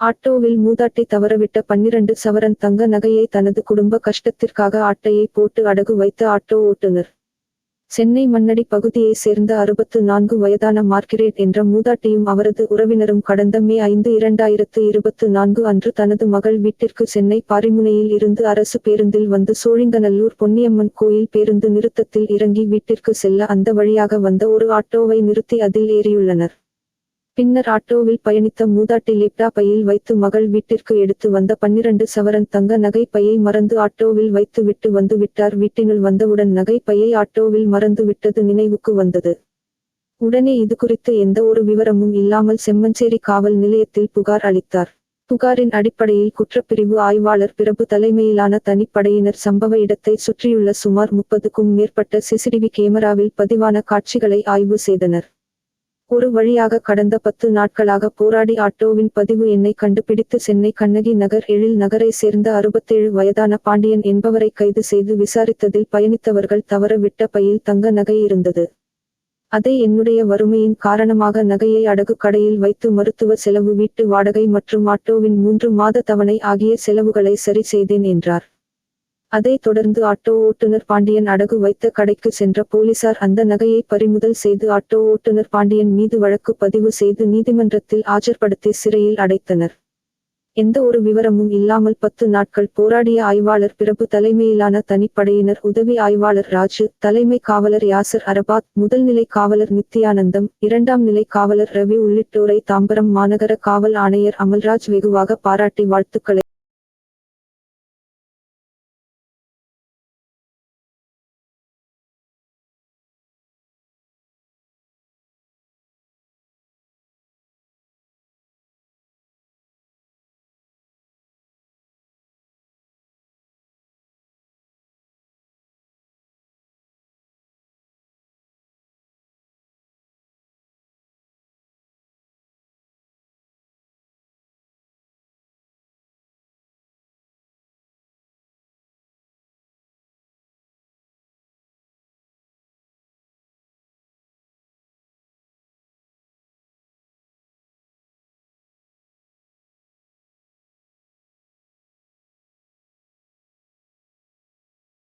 ஆட்டோவில் மூதாட்டை தவறவிட்ட பன்னிரண்டு சவரன் தங்க நகையை தனது குடும்ப கஷ்டத்திற்காக ஆட்டையை போட்டு அடகு வைத்த ஆட்டோ ஓட்டுநர். சென்னை மண்ணடி பகுதியைச் சேர்ந்த அறுபத்து நான்கு வயதான மார்க்கிரேட் என்ற மூதாட்டியும் அவரது உறவினரும் கடந்த மே ஐந்து இரண்டாயிரத்து இருபத்து நான்கு அன்று தனது மகள் வீட்டிற்கு சென்னை பாரிமுனையில் இருந்து அரசு பேருந்தில் வந்து சோழிங்கநல்லூர் பொன்னியம்மன் கோயில் பேருந்து நிறுத்தத்தில் இறங்கி வீட்டிற்கு செல்ல அந்த வழியாக வந்த ஒரு ஆட்டோவை நிறுத்தி அதில் ஏறியுள்ளனர். பின்னர் ஆட்டோவில் பயணித்த மூதாட்டி லேப்டாப்பையில் வைத்து மகள் வீட்டிற்கு எடுத்து வந்த பன்னிரண்டு சவரன் தங்க நகை பையை மறந்து ஆட்டோவில் வைத்து விட்டு வந்து விட்டார். வீட்டினுள் வந்தவுடன் நகை பையை ஆட்டோவில் மறந்து விட்டது நினைவுக்கு வந்தது. உடனே இது குறித்து எந்த ஒரு விவரமும் இல்லாமல் செம்மஞ்சேரி காவல் நிலையத்தில் புகார் அளித்தார். புகாரின் அடிப்படையில் குற்றப்பிரிவு ஆய்வாளர் பிரபு தலைமையிலான தனிப்படையினர் சம்பவ இடத்தை சுற்றியுள்ள சுமார் முப்பதுக்கும் மேற்பட்ட சிசிடிவி கேமராவில் பதிவான காட்சிகளை ஆய்வு செய்தனர். ஒரு வழியாக கடந்த பத்து நாட்களாக போராடி ஆட்டோவின் பதிவு எண்ணை கண்டுபிடித்து சென்னை கண்ணகி நகர் எழில் நகரை சேர்ந்த அறுபத்தேழு வயதான பாண்டியன் என்பவரை கைது செய்து விசாரித்ததில் பயணித்தவர்கள் தவற விட்ட பையில் தங்க நகை இருந்தது. அதை என்னுடைய வறுமையின் காரணமாக நகையை அடகு கடையில் வைத்து மருத்துவ செலவு வீட்டு வாடகை மற்றும் ஆட்டோவின் மூன்று மாத தவணை ஆகிய செலவுகளை சரி செய்தேன் என்றார். அதைத் தொடர்ந்து ஆட்டோ ஓட்டுநர் பாண்டியன் அடகு வைத்த கடைக்கு சென்ற போலீசார் அந்த நகையை பறிமுதல் செய்து ஆட்டோ ஓட்டுநர் பாண்டியன் மீது வழக்கு பதிவு செய்து நீதிமன்றத்தில் ஆஜர்படுத்தி சிறையில் அடைத்தனர். எந்த ஒரு விவரமும் இல்லாமல் பத்து நாட்கள் போராடிய ஆய்வாளர் பிரபு தலைமையிலான தனிப்படையினர் உதவி ஆய்வாளர் ராஜு தலைமை காவலர் யாசர் அரபாத் முதல்நிலை காவலர் நித்யானந்தம் இரண்டாம் நிலை காவலர் ரவி உள்ளிட்டோரை தாம்பரம் மாநகர காவல் ஆணையர் அமல்ராஜ் வெகுவாக பாராட்டி வாழ்த்துக்களை